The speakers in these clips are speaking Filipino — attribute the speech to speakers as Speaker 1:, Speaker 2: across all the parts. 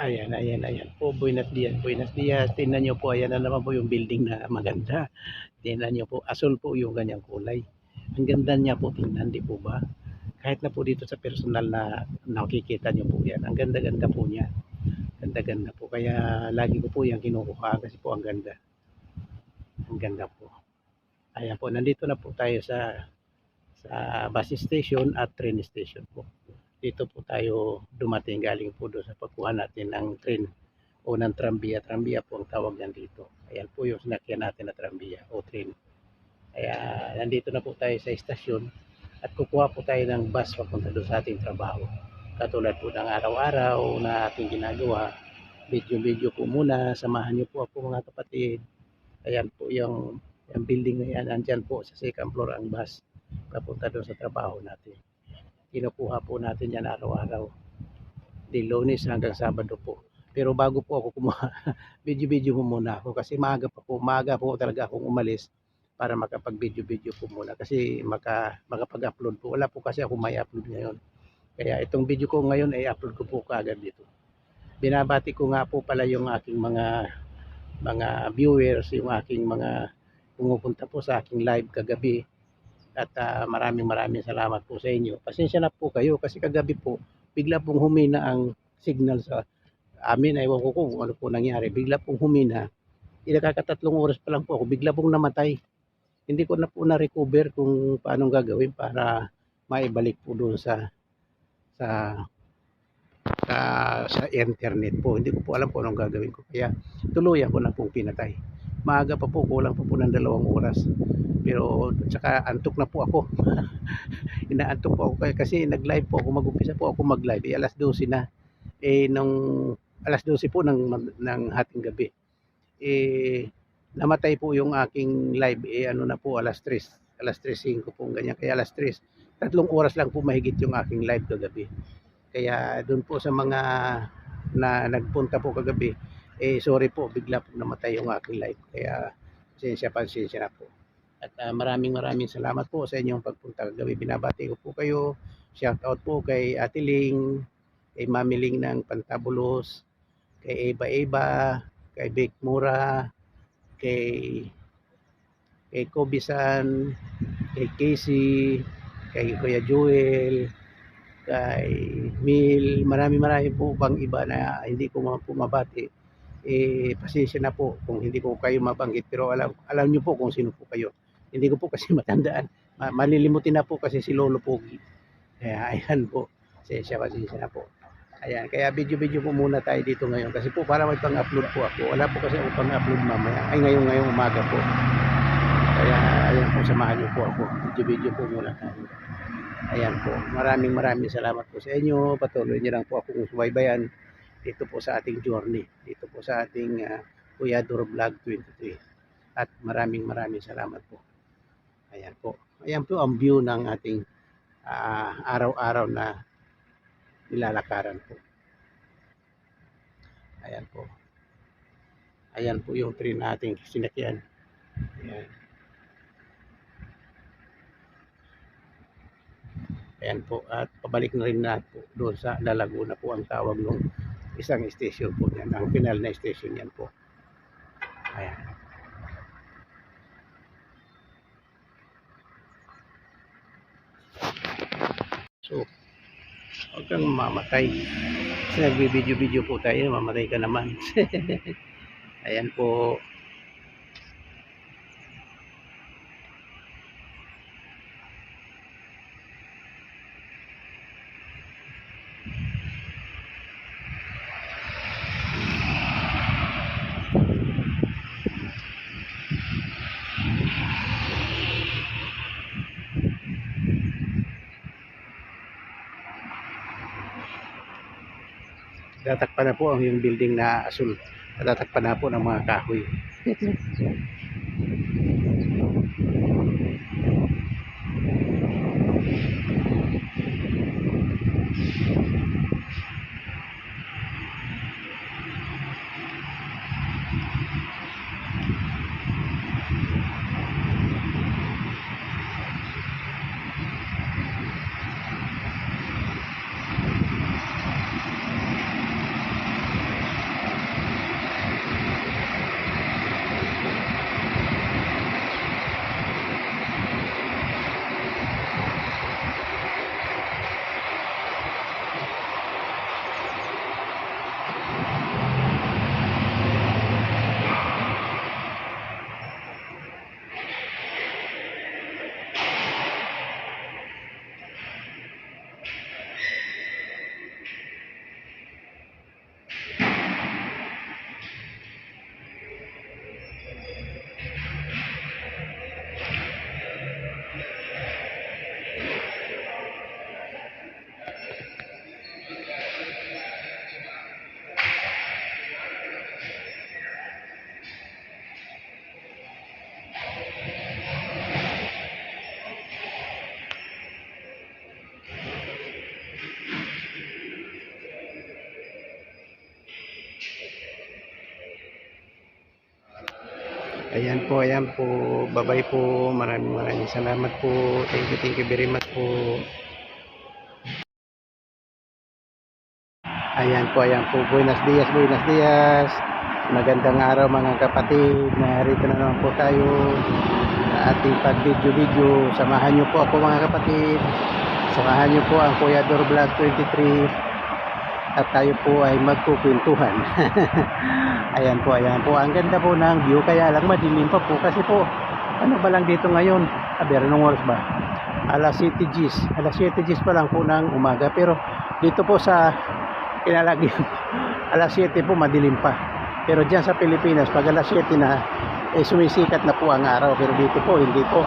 Speaker 1: Ayan, ayan, ayan po. Buenos dias, buenos dias. Tingnan niyo po, ayan na naman po yung building na maganda. Tingnan niyo po, asul po yung ganyang kulay. Ang ganda niya po tingnan, di po ba? Kahit na po dito sa personal na nakikita niyo po yan. Ang ganda-ganda po niya. Ganda-ganda po. Kaya lagi ko po yan kinukuha kasi po ang ganda. Ang ganda po. Ayan po, nandito na po tayo sa sa bus station at train station po. Dito po tayo dumating galing po doon sa pagkuha natin ng train o ng trambiya. Trambiya po ang tawag yan dito. Ayan po yung sinakyan natin na trambiya o train. Kaya nandito na po tayo sa estasyon at kukuha po tayo ng bus papunta doon sa ating trabaho. Katulad po ng araw-araw na ating ginagawa. Video-video po muna. Samahan niyo po ako mga kapatid. Ayan po yung, yung building na yan. Andyan po sa second floor ang bus papunta doon sa trabaho natin. Kinukuha po natin yan araw-araw. Di lunes hanggang sabado po. Pero bago po ako kumuha, video-video po muna ako kasi maaga pa po, maaga po talaga akong umalis para makapag-video-video po muna kasi maka, makapag-upload po. Wala po kasi ako may upload ngayon. Kaya itong video ko ngayon ay upload ko po kaagad dito. Binabati ko nga po pala yung aking mga mga viewers, yung aking mga pumupunta po sa aking live kagabi at ah, maraming maraming salamat po sa inyo. Pasensya na po kayo kasi kagabi po bigla pong humina ang signal sa amin. Ewan ko kung ano po nangyari. Bigla pong humina. Inakakatatlong oras pa lang po ako. Bigla pong namatay. Hindi ko na po na-recover kung paano gagawin para maibalik po doon sa sa sa, sa internet po. Hindi ko po alam kung anong gagawin ko. Kaya tuluyan ko na pong pinatay. Maaga pa po, kulang pa po ng dalawang oras. Pero tsaka antok na po ako. Inaantok po ako kasi nag-live po ako, mag-umpisa po ako mag-live. Eh, alas 12 na. Eh, nung alas 12 po ng, ng hating gabi. Eh, namatay po yung aking live. Eh, ano na po, alas 3. Alas 3.05 po ganyan. Kaya alas 3. Tatlong oras lang po mahigit yung aking live kagabi. Kaya doon po sa mga na nagpunta po kagabi, eh sorry po, bigla po namatay yung aking live. Kaya pasensya, pasensya na po. At ah, maraming maraming salamat po sa inyong pagpunta kagabi. Binabati ko po kayo. Shout out po kay Ate Ling, kay Mami Ling ng Pantabulos, kay Eva Eva, kay Vic Mura, kay kay Kobe-san, kay Casey, kay Kuya Joel, kay Mil, marami marami po bang iba na hindi ko ma- po mabati. Eh, pasensya na po kung hindi ko kayo mabanggit pero alam, alam niyo po kung sino po kayo. Hindi ko po kasi matandaan. Ma- malilimutin na po kasi si Lolo Pogi. Kaya ayan po. Pasensya, pasensya na po. Ayan, kaya video-video po muna tayo dito ngayon kasi po para may pang-upload po ako. Wala po kasi ako pang-upload mamaya. Ay ngayon ngayong umaga po. Kaya ayan po samahan niyo po ako. Video-video po muna tayo. Ayan po. Maraming maraming salamat po sa inyo. Patuloy niyo lang po akong subaybayan dito po sa ating journey. Dito po sa ating uh, Kuya Duro Vlog 23. At maraming maraming salamat po. Ayan po. Ayan po ang view ng ating ah, araw-araw na nilalakaran po. Ayan po. Ayan po yung train nating sinakyan. Ayan. Ayan po. At pabalik na rin na po doon sa La Laguna po ang tawag ng isang station po yan. Ang final na station yan po. Ayan. So, huwag kang mamatay. Kasi nagbi-video-video po tayo, mamatay ka naman. Ayan po. Tatakpan na po ang yung building na asul. Tatakpan na po ng mga kahoy. Ayan po, ayan po. Babay po. Maraming maraming salamat po. Thank you, thank you very much po. Ayan po, ayan po. Buenos dias, buenos dias. Magandang araw mga kapatid. Narito na naman po tayo sa ating pag-video-video. Samahan niyo po ako mga kapatid. Samahan niyo po ang Kuya Dor Vlog 23 at tayo po ay magkukwentuhan. ayan po, ayan po. Ang ganda po ng view kaya lang madilim pa po kasi po ano ba lang dito ngayon? Aber, anong oras ba? Alas 7 Gs. Alas 7 Gs pa lang po ng umaga pero dito po sa kinalagyan alas 7 po madilim pa. Pero diyan sa Pilipinas pag alas 7 na eh sumisikat na po ang araw pero dito po hindi po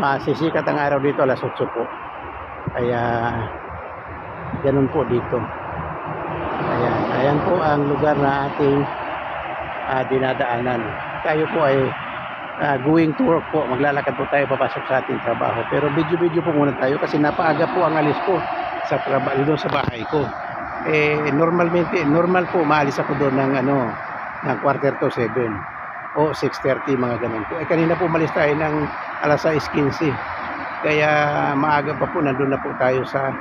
Speaker 1: masisikat ang araw dito alas 8 po. Kaya ganun po dito. Ayan, po ang lugar na ating ah, dinadaanan. Tayo po ay ah, going to work po. Maglalakad po tayo papasok sa ating trabaho. Pero video-video po muna tayo kasi napaaga po ang alis ko sa trabaho doon sa bahay ko. Eh normalmente normal po maalis ako doon ng ano ng quarter to 7 o 6:30 mga ganun po. Eh kanina po umalis tayo ng alas 6:15. Kaya maaga pa po nandun na po tayo sa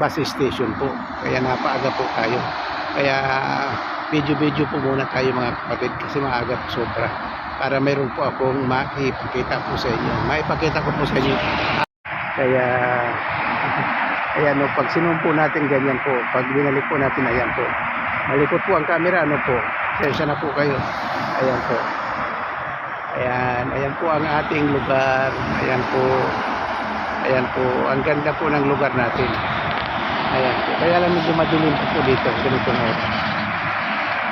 Speaker 1: bus station po. Kaya napaaga po tayo. Kaya video-video po muna tayo mga kapatid kasi maaga po sobra. Para mayroon po akong maipakita po sa inyo. Maipakita ko po sa inyo. Kaya ayan no, pag sinumpo natin ganyan po, pag binalik po natin ayan po. Malikot po ang camera ano po. Sensya na po kayo. Ayan po. Ayan, ayan po ang ating lugar. Ayan po. Ayan po, ang ganda po ng lugar natin. Ayan po. Kaya lang medyo madilim po, po dito, na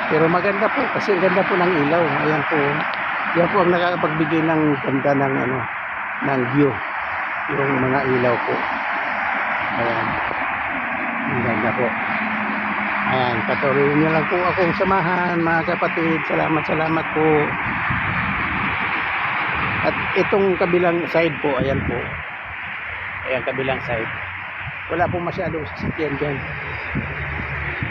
Speaker 1: Pero maganda po kasi ang ganda po ng ilaw. Ayan po. Yan po ang nakakapagbigay ng ganda ng ano, ng view. Yung mga ilaw po. Ayan. Ang ganda po. Ayan, patuloy niyo lang po akong samahan mga kapatid. Salamat, salamat po. At itong kabilang side po, ayan po. Ayan, kabilang side. Wala po masyadong sasakyan dyan.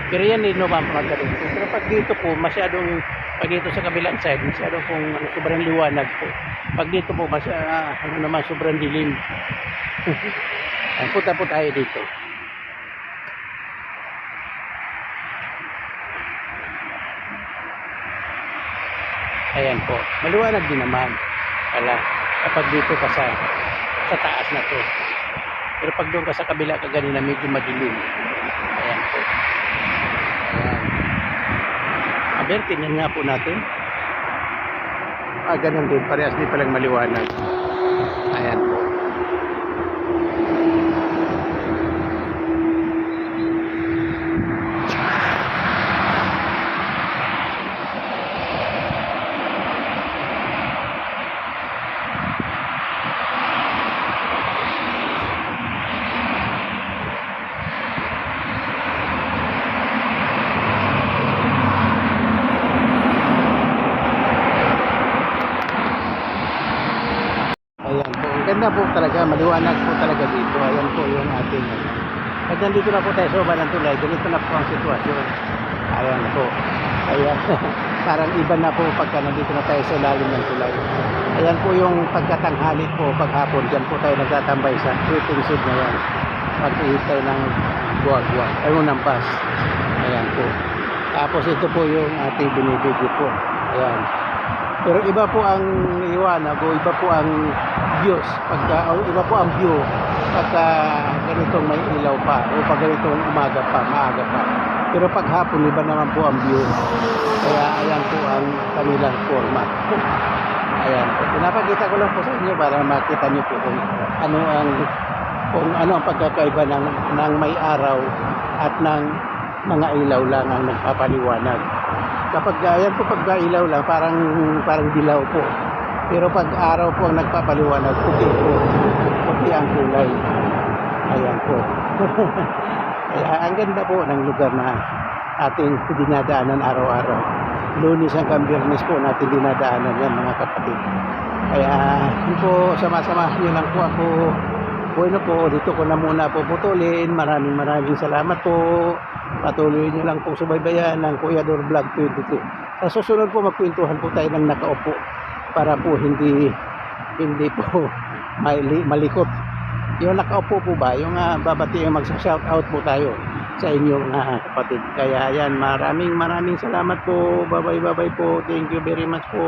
Speaker 1: Pero yan din no, magkaroon po. Pero pag dito po, masyadong, pag dito sa kabilang side, masyadong pong ano, sobrang liwanag po. Pag dito po, mas, ah, ano naman, sobrang dilim. Punta po tayo dito. Ayan po. Maliwanag din naman. Wala. Kapag dito ka sa, sa taas na to. Pero pag doon ka sa kabila ka ganina, medyo madilim. Ayan po. Ayan. Aber, tingnan nga po natin. Ah, ganun din. Parehas din palang maliwanag. Ayan po. Ayan po. Talaga. Maliwanag po talaga dito. Ayan po yung ating. Pag nandito na po tayo sa baba ng tulay, ganito na po ang sitwasyon. Ayan po. Ayan. Parang iba na po pagka nandito na tayo sa lalim ng tulay. Ayan po yung pagkatanghali po, paghapon. Diyan po tayo nagtatambay sa waiting shed na yan. Pag-ihintay ng buwag-buwag. Ayun ng bus. Ayan po. Tapos ito po yung ating binibigyo po. Ayan. Pero iba po ang liwanag o iba po ang views. Pagka, o iba po ang view pagka ganitong may ilaw pa o pag ganitong umaga pa, maaga pa. Pero pag hapon, iba naman po ang view. Kaya ayan po ang kanilang format. Ayan. Pinapakita ko lang po sa inyo para makita niyo po kung ano ang kung ano ang pagkakaiba ng, ng may araw at ng mga ilaw lang ang nagpapaliwanag kapag ayan po pag ilaw lang parang parang dilaw po. Pero pag araw po ang nagpapaliwanag puti po. Puti ang kulay. Ayan po. Kaya ang ganda po ng lugar na ating dinadaanan araw-araw. Lunis hanggang biyernes po natin dinadaanan yan mga kapatid. Kaya yun po sama-sama. Nyo lang po ako bueno po dito ko na muna puputulin maraming maraming salamat po patuloy nyo lang po subaybayan ng Kuya Dor Vlog 22 sa susunod po magkwentuhan po tayo ng nakaupo para po hindi hindi po mali, malikot. Yung nakaupo po ba, yung uh, babati yung magsa-shout out po tayo sa inyong ah, kapatid. Kaya yan, maraming maraming salamat po. Bye bye bye bye po. Thank you very much po.